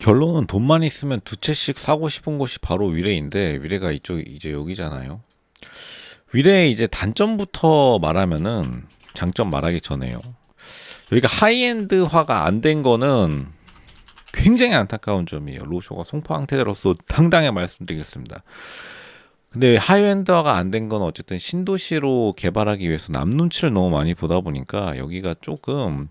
결론은 돈만 있으면 두 채씩 사고 싶은 곳이 바로 위례인데 위례가 이쪽 이제 여기잖아요. 위례의 이제 단점부터 말하면은 장점 말하기 전에요. 여기가 하이엔드화가 안 된 거는 굉장히 안타까운 점이에요. 로쇼가 송파항태로서 당당히 말씀드리겠습니다. 근데 하이엔드화가 안 된 건 어쨌든 신도시로 개발하기 위해서 남 눈치를 너무 많이 보다 보니까 여기가 조금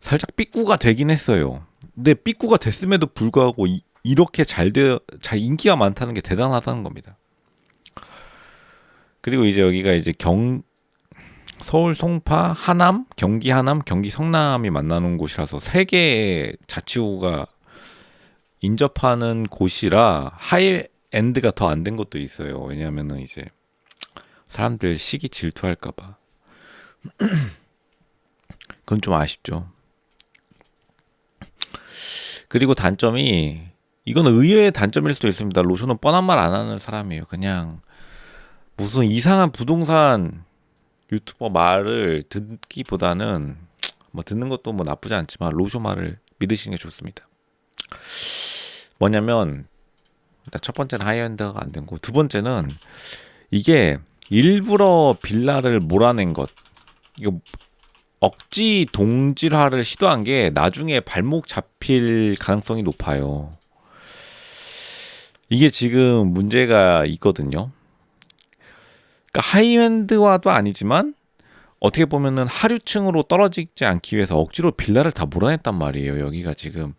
살짝 삐꾸가 되긴 했어요. 근데 삐꾸가 됐음에도 불구하고 이, 이렇게 잘 되, 잘 인기가 많다는 게 대단하다는 겁니다. 그리고 이제 여기가 이제 경 서울 송파 하남 경기 하남 경기 성남이 만나는 곳이라서 세 개의 자치구가 인접하는 곳이라 하이 엔드가 더 안 된 것도 있어요. 왜냐하면은 이제 사람들 시기 질투할까봐 그건 좀 아쉽죠. 그리고 단점이 이건 의외의 단점일 수도 있습니다. 로션은 뻔한 말 안 하는 사람이에요. 그냥 무슨 이상한 부동산 유튜버 말을 듣기보다는 뭐 듣는 것도 뭐 나쁘지 않지만 로쇼 말을 믿으시는 게 좋습니다. 뭐냐면 첫 번째는 하이엔드가 안된 거, 두 번째는 이게 일부러 빌라를 몰아낸 것. 이거 억지 동질화를 시도한 게 나중에 발목 잡힐 가능성이 높아요. 이게 지금 문제가 있거든요. 그러니까 하이엔드화도 아니지만 어떻게 보면은 하류층으로 떨어지지 않기 위해서 억지로 빌라를 다 몰아냈단 말이에요. 여기가 지금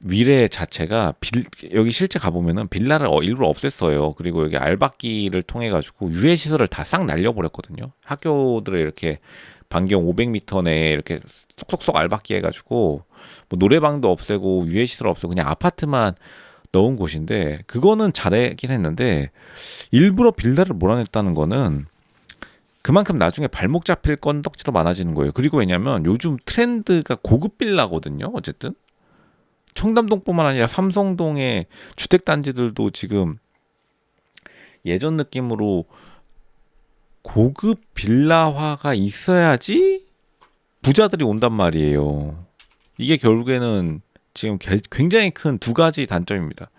위례 자체가 빌, 여기 실제 가보면은 빌라를 어, 일부러 없앴어요. 그리고 여기 알박기를 통해 가지고 유해 시설을 다 싹 날려버렸거든요. 학교들을 이렇게 반경 500m 내에 이렇게 쏙쏙쏙 알박기 해가지고 뭐 노래방도 없애고 유해 시설 없애고 그냥 아파트만 넣은 곳인데 그거는 잘했긴 했는데 일부러 빌라를 몰아냈다는 거는 그만큼 나중에 발목 잡힐 건덕지도 많아지는 거예요. 그리고 왜냐면 요즘 트렌드가 고급 빌라거든요. 어쨌든 청담동뿐만 아니라 삼성동의 주택 단지들도 지금 예전 느낌으로 고급 빌라화가 있어야지 부자들이 온단 말이에요. 이게 결국에는 지금 굉장히 큰 두 가지 단점입니다.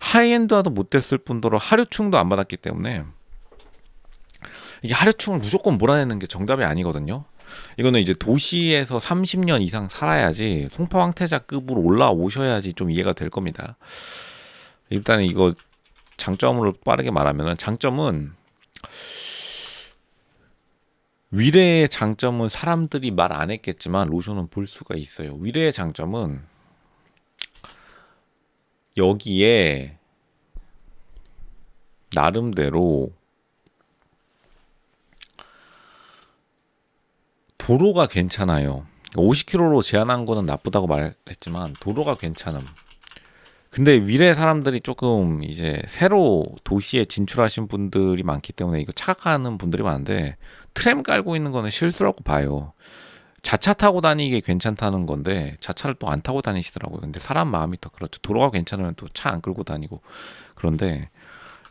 하이엔드화도 못 됐을 뿐더러 하류층도 안 받았기 때문에 이게 하류층을 무조건 몰아내는 게 정답이 아니거든요. 이거는 이제 도시에서 30년 이상 살아야지 송파 황태자급으로 올라오셔야지 좀 이해가 될 겁니다. 일단 이거 장점으로 빠르게 말하면은 장점은 위례의 장점은 사람들이 말 안 했겠지만 로션은 볼 수가 있어요. 위례의 장점은 여기에 나름대로 도로가 괜찮아요. 50km로 제한한 거는 나쁘다고 말했지만 도로가 괜찮음. 근데 위례 사람들이 조금 이제 새로 도시에 진출하신 분들이 많기 때문에 이거 착각하는 분들이 많은데 트램 깔고 있는 거는 실수라고 봐요. 자차 타고 다니기 괜찮다는 건데 자차를 또 안 타고 다니시더라고요. 근데 사람 마음이 더 그렇죠. 도로가 괜찮으면 또 차 안 끌고 다니고 그런데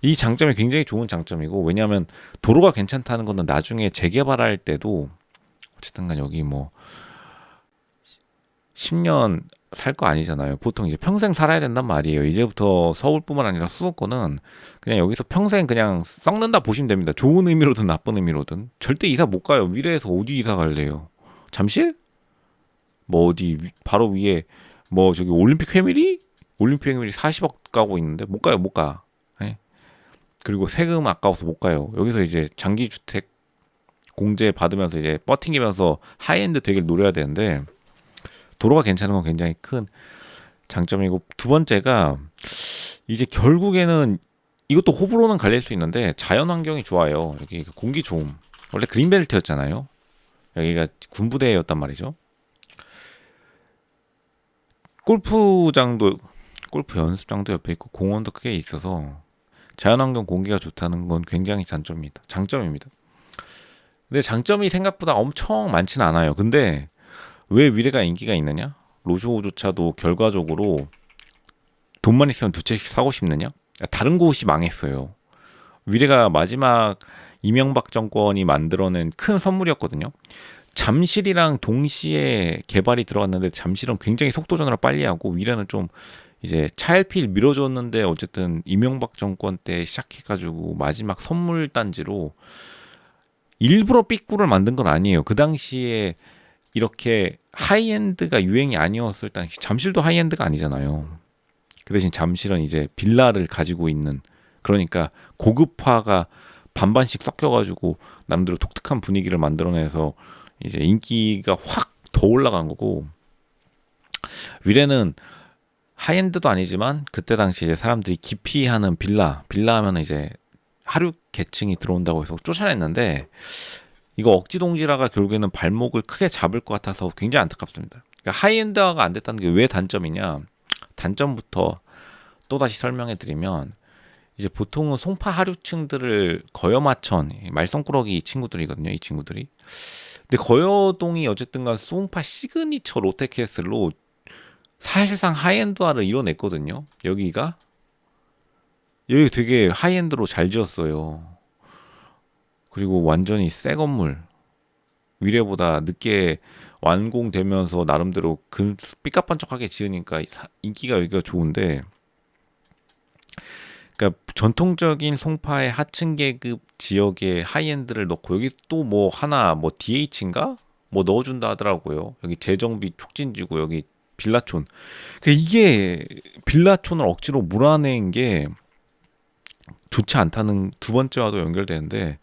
이 장점이 굉장히 좋은 장점이고 왜냐하면 도로가 괜찮다는 거는 나중에 재개발할 때도 어쨌든 간 여기 뭐 10년 살 거 아니잖아요. 보통 이제 평생 살아야 된단 말이에요. 이제부터 서울뿐만 아니라 수도권은 그냥 여기서 평생 그냥 썩는다 보시면 됩니다. 좋은 의미로든 나쁜 의미로든 절대 이사 못 가요. 위례에서 어디 이사 갈래요? 잠실? 뭐 어디 바로 위에 뭐 저기 올림픽 회밀이 올림픽 회밀이 40억 가고 있는데 못 가요, 못 가. 네? 그리고 세금 아까워서 못 가요. 여기서 이제 장기 주택 공제 받으면서 이제 버팅기면서 하이엔드 되길 노려야 되는데 도로가 괜찮은 건 굉장히 큰 장점이고 두 번째가 이제 결국에는 이것도 호불호는 갈릴 수 있는데 자연 환경이 좋아요. 여기 공기 좋음. 원래 그린벨트였잖아요. 여기가 군부대였단 말이죠. 골프장도 골프 연습장도 옆에 있고 공원도 크게 있어서 자연환경 공기가 좋다는 건 굉장히 장점입니다. 장점입니다. 근데 장점이 생각보다 엄청 많지는 않아요. 근데 왜 위례가 인기가 있느냐? 로쇼조차도 결과적으로 돈만 있으면 두 채씩 사고 싶느냐? 다른 곳이 망했어요. 위례가 마지막 이명박 정권이 만들어낸 큰 선물이었거든요. 잠실이랑 동시에 개발이 들어갔는데 잠실은 굉장히 속도 전환을 빨리 하고 위례는 좀 이제 차일피일 미뤄줬는데 어쨌든 이명박 정권 때 시작해가지고 마지막 선물 단지로 일부러 삐꾸를 만든 건 아니에요. 그 당시에 이렇게 하이엔드가 유행이 아니었을 당시 잠실도 하이엔드가 아니잖아요. 그 대신 잠실은 이제 빌라를 가지고 있는 그러니까 고급화가 반반씩 섞여가지고 남대로 독특한 분위기를 만들어내서 이제 인기가 확 더 올라간 거고 위례는 하이엔드도 아니지만 그때 당시 이제 사람들이 기피하는 빌라 빌라 하면 이제 하류 계층이 들어온다고 해서 쫓아냈는데 이거 억지 동지라가 결국에는 발목을 크게 잡을 것 같아서 굉장히 안타깝습니다. 그러니까 하이엔드화가 안 됐다는 게 왜 단점이냐? 단점부터 또 다시 설명해 드리면 이제 보통은 송파 하류층들을 거여마천 말썽꾸러기 친구들이거든요. 이 친구들이. 근데 거여동이 어쨌든간 송파 시그니처 롯데캐슬로 사실상 하이엔드화를 이뤄냈거든요. 여기가 여기 되게 하이엔드로 잘 지었어요. 그리고 완전히 새 건물. 위례보다 늦게 완공되면서 나름대로 그 삐까뻔쩍하게 지으니까 인기가 여기가 좋은데 그러니까 전통적인 송파의 하층 계급 지역의 하이엔드를 넣고 여기 또 뭐 하나 뭐 DH인가 뭐 넣어준다 하더라고요. 여기 재정비 촉진지구 여기 빌라촌. 그 이게 빌라촌을 억지로 몰아낸 게 좋지 않다는 두 번째와도 연결되는데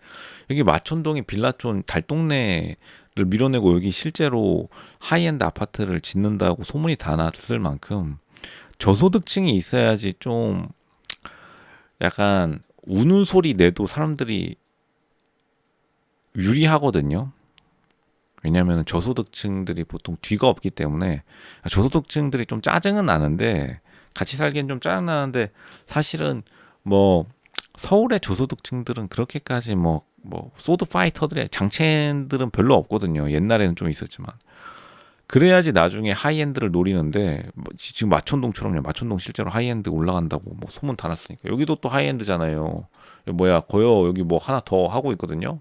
여기 마천동이 빌라촌 달동네를 밀어내고 여기 실제로 하이엔드 아파트를 짓는다고 소문이 다 났을 만큼 저소득층이 있어야지 좀 약간 우는 소리 내도 사람들이 유리하거든요. 왜냐하면 저소득층들이 보통 뒤가 없기 때문에 저소득층들이 좀 짜증은 나는데 같이 살기엔 좀 짜증 나는데 사실은 뭐 서울의 저소득층들은 그렇게까지 뭐 뭐 소드 파이터들의 장첸들은 별로 없거든요. 옛날에는 좀 있었지만 그래야지 나중에 하이엔드를 노리는데 뭐 지금 마천동처럼요. 마천동 실제로 하이엔드 올라간다고 뭐 소문 다 났으니까 여기도 또 하이엔드잖아요. 뭐야 거여 여기 뭐 하나 더 하고 있거든요.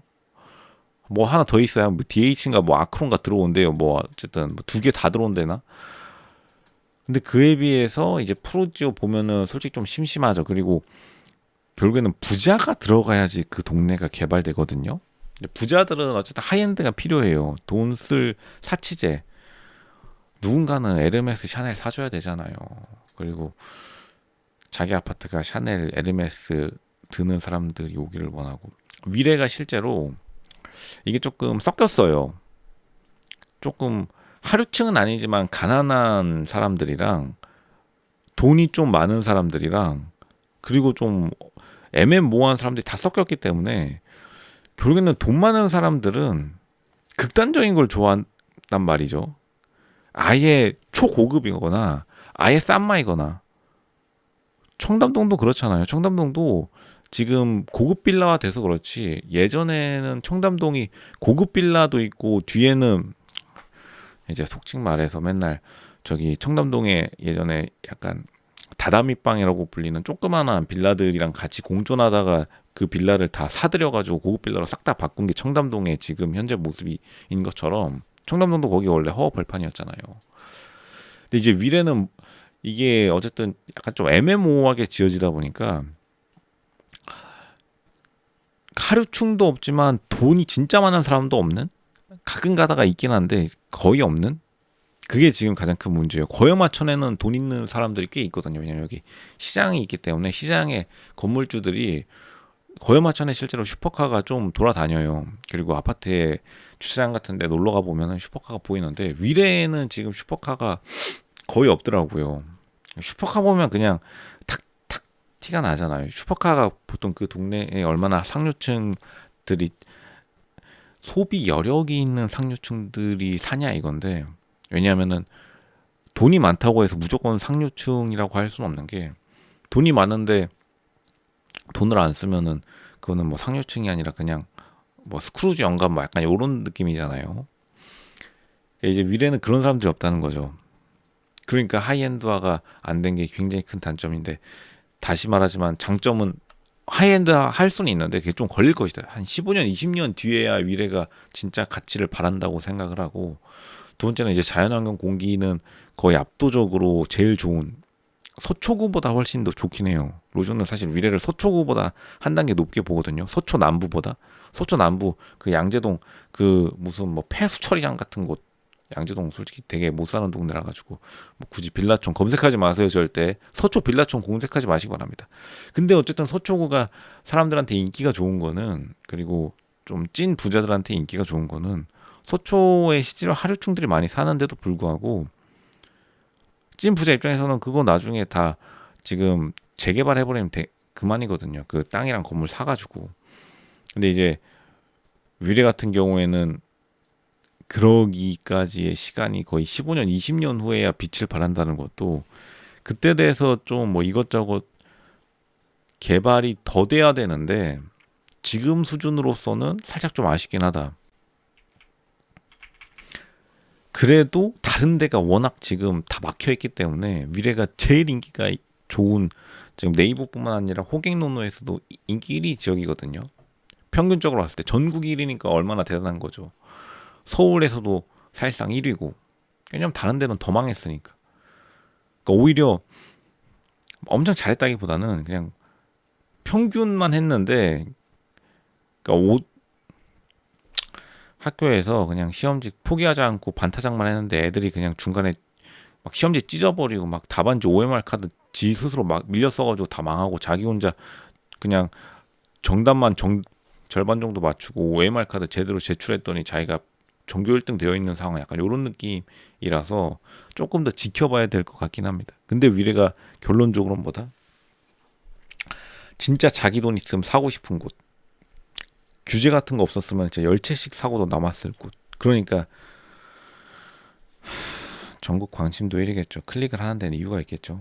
뭐 하나 더 있어야 뭐 DH인가 뭐 아크론가 들어온대요. 뭐 어쨌든 뭐 두 개 다 들어온대나. 근데 그에 비해서 이제 프로지오 보면은 솔직히 좀 심심하죠. 그리고 결국에는 부자가 들어가야지 그 동네가 개발되거든요. 부자들은 어쨌든 하이엔드가 필요해요. 돈 쓸 사치제. 누군가는 에르메스 샤넬 사줘야 되잖아요. 그리고 자기 아파트가 샤넬 에르메스 드는 사람들이 오기를 원하고 위례가 실제로 이게 조금 섞였어요. 조금 하류층은 아니지만 가난한 사람들이랑 돈이 좀 많은 사람들이랑 그리고 좀 애매모호한 사람들이 다 섞였기 때문에 결국에는 돈 많은 사람들은 극단적인 걸 좋아한단 말이죠. 아예 초고급이거나 아예 싼마이거나 청담동도 그렇잖아요. 청담동도 지금 고급 빌라화 돼서 그렇지 예전에는 청담동이 고급 빌라도 있고 뒤에는 이제 속칭 말해서 맨날 저기 청담동에 예전에 약간 다다미빵이라고 불리는 조그마한 빌라들이랑 같이 공존하다가 그 빌라를 다 사들여가지고 고급 빌라로 싹 다 바꾼 게 청담동의 지금 현재 모습인 것처럼 청담동도 거기 원래 허허벌판이었잖아요. 근데 이제 위례는 이게 어쨌든 약간 좀 애매모호하게 지어지다 보니까 하류충도 없지만 돈이 진짜 많은 사람도 없는 가끔 가다가 있긴 한데 거의 없는 그게 지금 가장 큰 문제예요. 고여마천에는 돈 있는 사람들이 꽤 있거든요. 왜냐면 여기 시장이 있기 때문에 시장의 건물주들이 고여마천에 실제로 슈퍼카가 좀 돌아다녀요. 그리고 아파트에 주차장 같은 데 놀러 가 보면은 슈퍼카가 보이는데 위례에는 지금 슈퍼카가 거의 없더라고요. 슈퍼카 보면 그냥 탁탁 티가 나잖아요. 슈퍼카가 보통 그 동네에 얼마나 상류층들이 소비 여력이 있는 상류층들이 사냐 이건데 왜냐하면은 돈이 많다고 해서 무조건 상류층이라고 할 수는 없는 게 돈이 많은데 돈을 안 쓰면은 그거는 뭐 상류층이 아니라 그냥 뭐 스크루지 영감 뭐 약간 이런 느낌이잖아요. 그러니까 이제 위례는 그런 사람들이 없다는 거죠. 그러니까 하이엔드화가 안 된 게 굉장히 큰 단점인데 다시 말하지만 장점은 하이엔드 할 수는 있는데 그게 좀 걸릴 것이다. 한 15년, 20년 뒤에야 위례가 진짜 가치를 바란다고 생각을 하고 두 번째는 이제 자연환경 공기는 거의 압도적으로 제일 좋은 서초구보다 훨씬 더 좋긴 해요. 로저는 사실 위례를 서초구보다 한 단계 높게 보거든요. 서초 남부보다 서초 남부 그 양재동 그 무슨 뭐 폐수 처리장 같은 곳 양재동 솔직히 되게 못 사는 동네라 가지고 뭐 굳이 빌라촌 검색하지 마세요 절대 서초 빌라촌 검색하지 마시기 바랍니다. 근데 어쨌든 서초구가 사람들한테 인기가 좋은 거는 그리고 좀 찐 부자들한테 인기가 좋은 거는 서초에 실제로 하류충들이 많이 사는데도 불구하고 찐 부자 입장에서는 그거 나중에 다 지금 재개발 해버리면 돼- 그만이거든요. 그 땅이랑 건물 사가지고. 근데 이제 위례 같은 경우에는 그러기까지의 시간이 거의 15년, 20년 후에야 빛을 발한다는 것도 그때 대해서 좀 뭐 이것저것 개발이 더 돼야 되는데 지금 수준으로서는 살짝 좀 아쉽긴 하다. 그래도 다른 데가 워낙 지금 다 막혀 있기 때문에 위례가 제일 인기가 좋은 지금 네이버뿐만 아니라 호갱노노에서도 인기 1위 지역이거든요. 평균적으로 봤을 때 전국 1위니까 얼마나 대단한 거죠. 서울에서도 사실상 1위고 왜냐면 다른 데는 더 망했으니까. 그러니까 오히려 엄청 잘했다기보다는 그냥 평균만 했는데 그러니까 오, 학교에서 그냥 시험지 포기하지 않고 반타작만 했는데 애들이 그냥 중간에 막 시험지 찢어버리고 막 답안지 OMR 카드 지 스스로 막 밀려 써가지고 다 망하고 자기 혼자 그냥 정답만 정 절반 정도 맞추고 OMR 카드 제대로 제출했더니 자기가 전교 1등 되어 있는 상황 약간 이런 느낌이라서 조금 더 지켜봐야 될 것 같긴 합니다. 근데 위례가 결론적으로는 뭐다? 진짜 자기 돈 있으면 사고 싶은 곳. 규제 같은 거 없었으면 진짜 열 채씩 사고도 남았을 곳. 그러니까 하, 전국 광심도 1위겠죠. 클릭을 하는 데는 이유가 있겠죠.